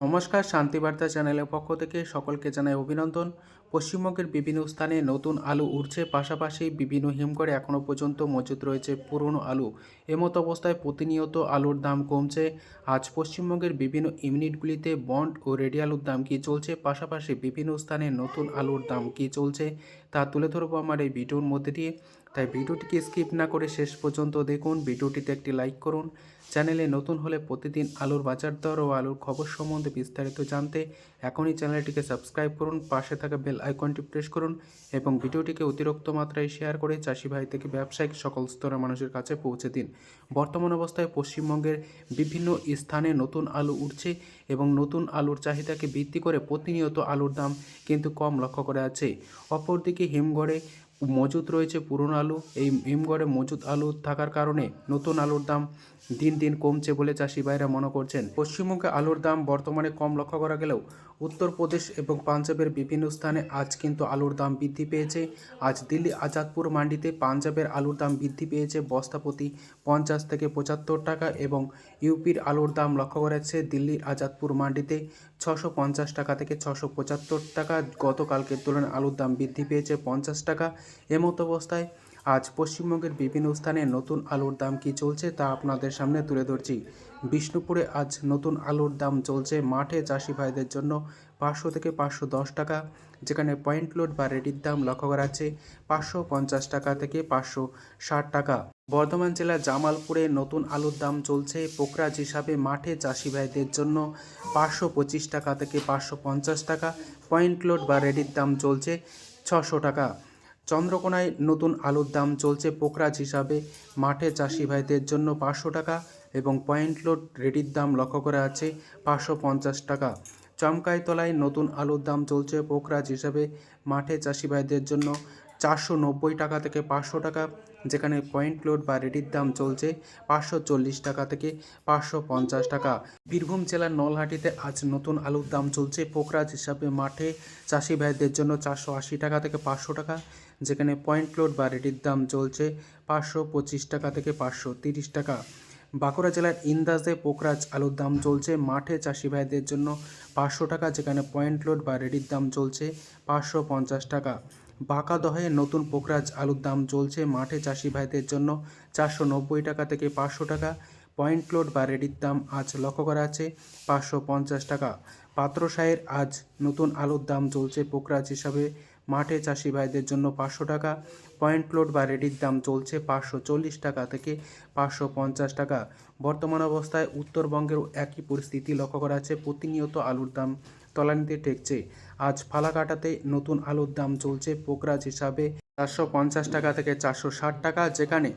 নমস্কার শান্তিবার্তা চ্যানেলের পক্ষ থেকে সকলকে জানাই অভিনন্দন। পশ্চিমবঙ্গের বিভিন্ন স্থানে নতুন আলু উঠছে পাশাপাশি বিভিন্ন হিমঘরে এখনও পর্যন্ত মজুত রয়েছে পুরনো আলু। এমত অবস্থায় প্রতিনিয়ত আলুর দাম কমছে। আজ পশ্চিমবঙ্গের বিভিন্ন ইউনিটগুলিতে বন্ড ও রেডি আলুর দাম কী চলছে, পাশাপাশি বিভিন্ন স্থানে নতুন আলুর দাম কী চলছে তা তুলে ধরবো আমার এই ভিডিওর মধ্যে দিয়ে। তাই ভিডিওটিকে স্কিপ না করে শেষ পর্যন্ত দেখুন, ভিডিওটিতে একটি লাইক করুন। চ্যানেলে নতুন হলে প্রতিদিন আলুর বাজার দর ও আলুর খবর সম্বন্ধে বিস্তারিত জানতে এখনই চ্যানেলটিকে সাবস্ক্রাইব করুন, পাশে থাকা বেল আইকনটি প্রেস করুন এবং ভিডিওটিকে অতিরিক্ত মাত্রায় শেয়ার করে চাষি ভাই থেকে ব্যবসায়িক সকল স্তরের মানুষের কাছে পৌঁছে দিন। বর্তমান অবস্থায় পশ্চিমবঙ্গের বিভিন্ন স্থানে নতুন আলু উঠছে এবং নতুন আলুর চাহিদাকে ভিত্তি করে প্রতিনিয়ত আলুর দাম কিন্তু কম লক্ষ্য করা আছে অপরদিকে হিমঘরে মজুত রয়েছে পুরনো আলু। এই হিমঘরে মজুত আলু থাকার কারণে নতুন আলুর দাম দিন দিন কমছে বলে চাষি ভাইরা মনে করছেন। পশ্চিমবঙ্গে আলুর দাম বর্তমানে কম লক্ষ্য করা গেলেও উত্তরপ্রদেশ এবং পাঞ্জাবের বিভিন্ন স্থানে আজ কিন্তু আলুর দাম বৃদ্ধি পেয়েছে। আজ দিল্লি আজাদপুর মান্ডিতে পাঞ্জাবের আলুর দাম বৃদ্ধি পেয়েছে বস্তাপ্রতি পঞ্চাশ থেকে পঁচাত্তর টাকা এবং ইউপির আলুর দাম লক্ষ্য করা যাচ্ছে দিল্লির আজাদপুর মান্ডিতে ছশো পঞ্চাশ টাকা থেকে ছশো পঁচাত্তর টাকা। গতকালকের তুলনায় আলুর দাম বৃদ্ধি পেয়েছে পঞ্চাশ টাকা। এমতো অবস্থায় আজ পশ্চিমবঙ্গের বিভিন্ন স্থানে নতুন আলুর দাম কি চলছে তা আপনাদের সামনে তুলে ধরছি। বিষ্ণুপুরে আজ নতুন আলুর দাম চলছে মাঠে চাষি ভাইদের জন্য পাঁচশো থেকে পাঁচশো দশ টাকা, যেখানে পয়েন্ট লোড বা রেডির দাম লক্ষ্য করা যাচ্ছে পাঁচশো পঞ্চাশ টাকা থেকে পাঁচশো ষাট টাকা। বর্ধমান জেলার জামালপুরে নতুন আলুর দাম চলছে পোকরাজ হিসাবে মাঠে চাষি ভাইদের জন্য পাঁচশো পঁচিশ টাকা থেকে পাঁচশো পঞ্চাশ টাকা, পয়েন্ট লোড বা রেডির দাম চলছে ছশো টাকা। চন্দ্রকোনায় নতুন আলুর দাম চলছে পোকরাজ হিসাবে। মাঠে চাষি ভাইদের জন্য পাঁচশো টাকা এবং পয়েন্ট লোড রেডির দাম লক্ষ্য করা আছে পাঁচশো পঞ্চাশ টাকা। চমকাইতলায় নতুন আলুর দাম চলছে পোকরাজ হিসাবে। মাঠে চাষি ভাইদের জন্য চারশো নব্বই টাকা থেকে পাঁচশো টাকা, যেখানে পয়েন্ট লোড বা রেডির দাম চলছে পাঁচশো চল্লিশ টাকা থেকে পাঁচশো পঞ্চাশ টাকা। বীরভূম জেলার নলহাটিতে আজ নতুন আলুর দাম চলছে। পোকরাজ হিসাবে মাঠে চাষি ভাইদের জন্য চারশো আশি টাকা থেকে পাঁচশো টাকা, যেখানে পয়েন্ট লোড বা রেডির দাম চলছে পাঁচশো পঁচিশ টাকা থেকে পাঁচশো তিরিশ টাকা। বাঁকুড়া জেলার ইন্দাজে পোকরাজ আলুর দাম চলছে। মাঠে চাষি ভাইদের জন্য পাঁচশো টাকা, যেখানে পয়েন্ট লোড বা রেডির দাম চলছে পাঁচশো পঞ্চাশ টাকা। বাঁকাদহে নতুন পোকরাজ আলুর দাম চলছে মাঠে চাষি ভাইদের জন্য চারশো নব্বই টাকা থেকে পাঁচশো টাকা। পয়েন্ট লোড বা রেডির দাম আজ লক্ষ্য করা আছে পাঁচশো পঞ্চাশ টাকা। পাত্রসাহের আজ নতুন আলুর দাম চলছে পোকরাজ হিসাবে মাঠে চাষি ভাইদের জন্য পাঁচশো টাকা। পয়েন্ট লোড বা রেডির দাম চলছে পাঁচশো চল্লিশ টাকা থেকে পাঁচশো পঞ্চাশ টাকা। বর্তমান অবস্থায় উত্তরবঙ্গেরও একই পরিস্থিতি লক্ষ্য করা আছে। প্রতিনিয়ত আলুর দাম তলানিতে ঠেকছে। আজ ফালাকাটাতে নতুন আলুর দাম চলছে পোকরাজ হিসাবে। চারশো পঞ্চাশ টাকা থেকে চারশো ষাট টাকা, যেখানে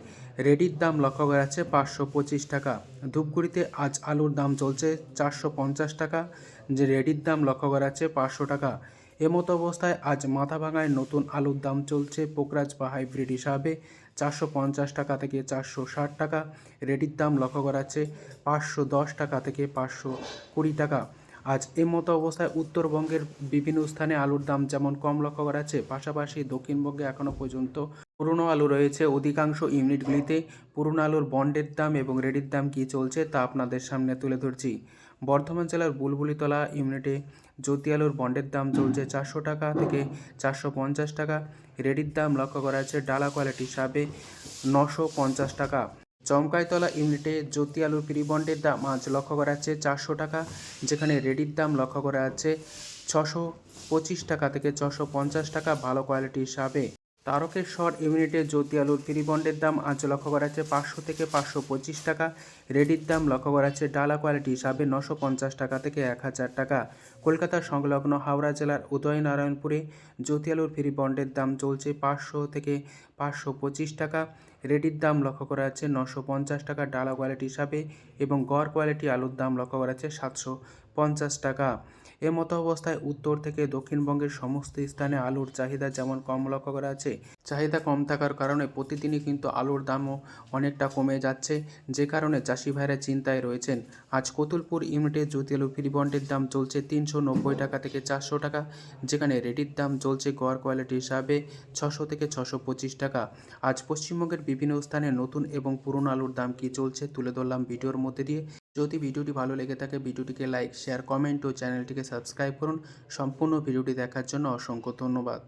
রেডির দাম লক্ষ্য করা যাচ্ছে পাঁচশো পঁচিশ টাকা। ধূপগুড়িতে আজ আলুর দাম চলছে চারশো পঞ্চাশ টাকা, যে রেডির দাম লক্ষ্য করা যাচ্ছে পাঁচশো টাকা। এমতো অবস্থায় আজ মাথাভাঙায় নতুন আলুর দাম চলছে পোকরাজ বা হাইব্রিড হিসাবে। চারশো পঞ্চাশ টাকা থেকে চারশো ষাট টাকা, রেডির দাম লক্ষ্য করা যাচ্ছে পাঁচশো দশ টাকা থেকে পাঁচশো কুড়ি টাকা। আজ এই মতো অবস্থায় উত্তরবঙ্গের বিভিন্ন স্থানে আলুর দাম যেমন কম লক্ষ্য করা যাচ্ছে, পাশাপাশি দক্ষিণবঙ্গে এখনও পর্যন্ত পুরনো আলু রয়েছে। অধিকাংশ ইউনিটগুলিতে পুরনো আলুর বন্ডের দাম এবং রেডির দাম কী চলছে তা আপনাদের সামনে তুলে ধরছি। বর্ধমান জেলার বুলবুলিতলা ইউনিটে জ্যোতি আলুর বন্ডের দাম চলছে চারশো টাকা থেকে চারশো পঞ্চাশ টাকা। রেডির দাম লক্ষ্য করা যাচ্ছে ডালা কোয়ালিটি হিসাবে নশো পঞ্চাশ টাকা। চমকাইতলা ইউনিটে জ্যোতি আলুর প্রিবন্ডের দাম আজ লক্ষ্য করা যাচ্ছে চারশো টাকা, যেখানে রেডির দাম লক্ষ্য করা যাচ্ছে ছশো পঁচিশ টাকা থেকে ছশো পঞ্চাশ টাকা ভালো কোয়ালিটি হিসাবে তারকেশ্বর ইউনিটে জ্যোতি আলুর প্রিবন্ডের দাম আজ লক্ষ্য করা যাচ্ছে পাঁচশো থেকে পাঁচশো পঁচিশ টাকা। রেডির দাম লক্ষ্য করা যাচ্ছে ডালা কোয়ালিটি হিসাবে নশো পঞ্চাশ টাকা থেকে এক হাজার টাকা। কলকাতা সংলগ্ন হাওড়া জেলার উদয়নারায়ণপুরে জ্যোতি আলুর ফ্রি বন্ডের দাম চলছে পাঁচশো থেকে পাঁচশো পঁচিশ টাকা। রেডির দাম লক্ষ্য করা যাচ্ছে নশো পঞ্চাশ টাকা ডালা কোয়ালিটি হিসাবে এবং গড় কোয়ালিটি আলুর দাম লক্ষ্য করা যাচ্ছে সাতশো পঞ্চাশ টাকা। এ মতো অবস্থায় উত্তর থেকে দক্ষিণবঙ্গের সমস্ত স্থানে আলুর চাহিদা যেমন কম লক্ষ্য করা আছে চাহিদা কম থাকার কারণে প্রতিদিনই কিন্তু আলুর দামও অনেকটা কমে যাচ্ছে, যে কারণে চাষি ভাইরা চিন্তায় রয়েছেন। আজ কতুলপুর ইউনিটে জ্যোতি আলু ফ্রিবন্ডের দাম চলছে তিনশো নব্বই টাকা থেকে চারশো টাকা, যেখানে রেডির দাম চলছে গড় কোয়ালিটি হিসাবে ছশো থেকে ছশো পঁচিশ টাকা। আজ পশ্চিমবঙ্গের বিভিন্ন স্থানে নতুন এবং পুরনো আলুর দাম কী চলছে তুলে ধরলাম ভিডিওর মধ্যে দিয়ে। যদি ভিডিওটি ভালো লেগে থাকে, ভিডিওটিকে লাইক শেয়ার কমেন্ট ও চ্যানেলটিকে সাবস্ক্রাইব করুন। সম্পূর্ণ ভিডিওটি দেখার জন্য অসংখ্য ধন্যবাদ।